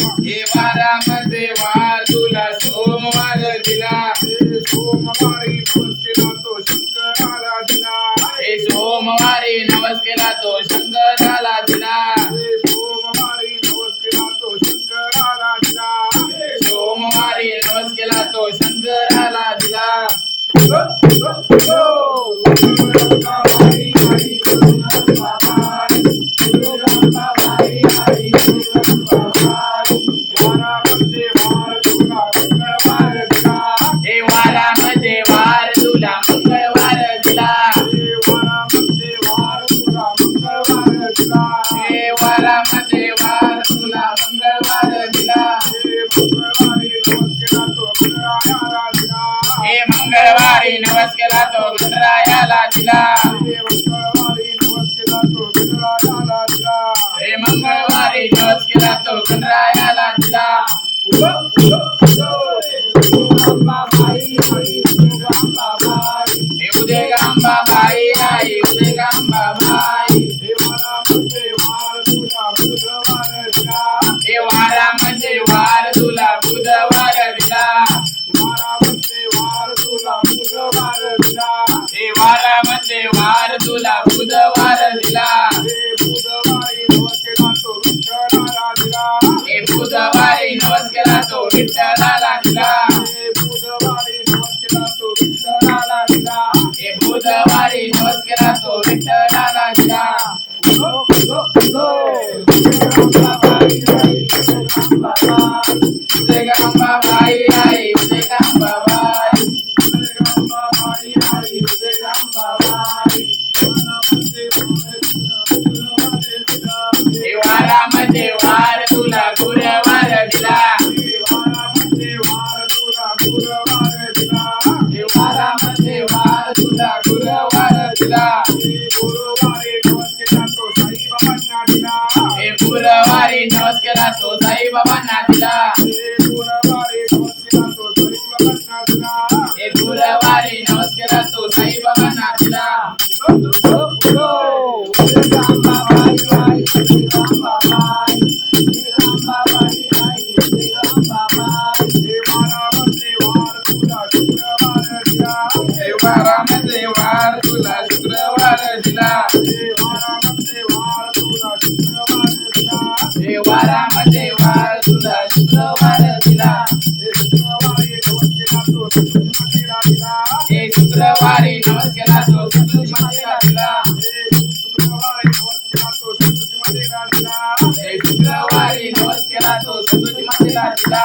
हे वारामध्ये वार तुला सोमवार दिला. सोमवारी नवस केला तो शंकराला दिला. हे सोमवारी नवस केला तो शंकराला दिला. सोमवारी नवस केला तो शंकराला दिला. सोमवारी नवस केला तो शंकराला दिला. वारामध्ये मंगळवारी नवस केला तो गणरायाला दिला हे मंगळवारी नवस केला तो मंगळायाला दिला हे मंगळवारी नवस केला तो गणरायाला दिला हे उदय गांबा बाई आई उदय बुधवारी नवस केला तो विठ्ठलाला दिला हे बुधवारी नवस केला तो विठ्ठलाला दिला उदय Gamba by I Uday Gamba दिला हे गुरुवारी नवस केला तो साईबाबांना दिला. हे गुरुवारी नवस केला तो साईबाबांना दिला. हे वारामध्ये वार तुला शुक्रवार दिला हे शुक्रवारी नवस केला तो सतुश मंदिरात दिला हे शुक्रवारी नवस केला तो सतुश मंदिरात दिला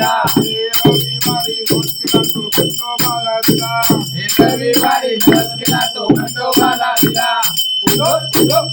वारामध्ये वार तुला रविवार दिला हे रविवारी नवस केला तो खंडोबाला दिला हे रविवारी नवस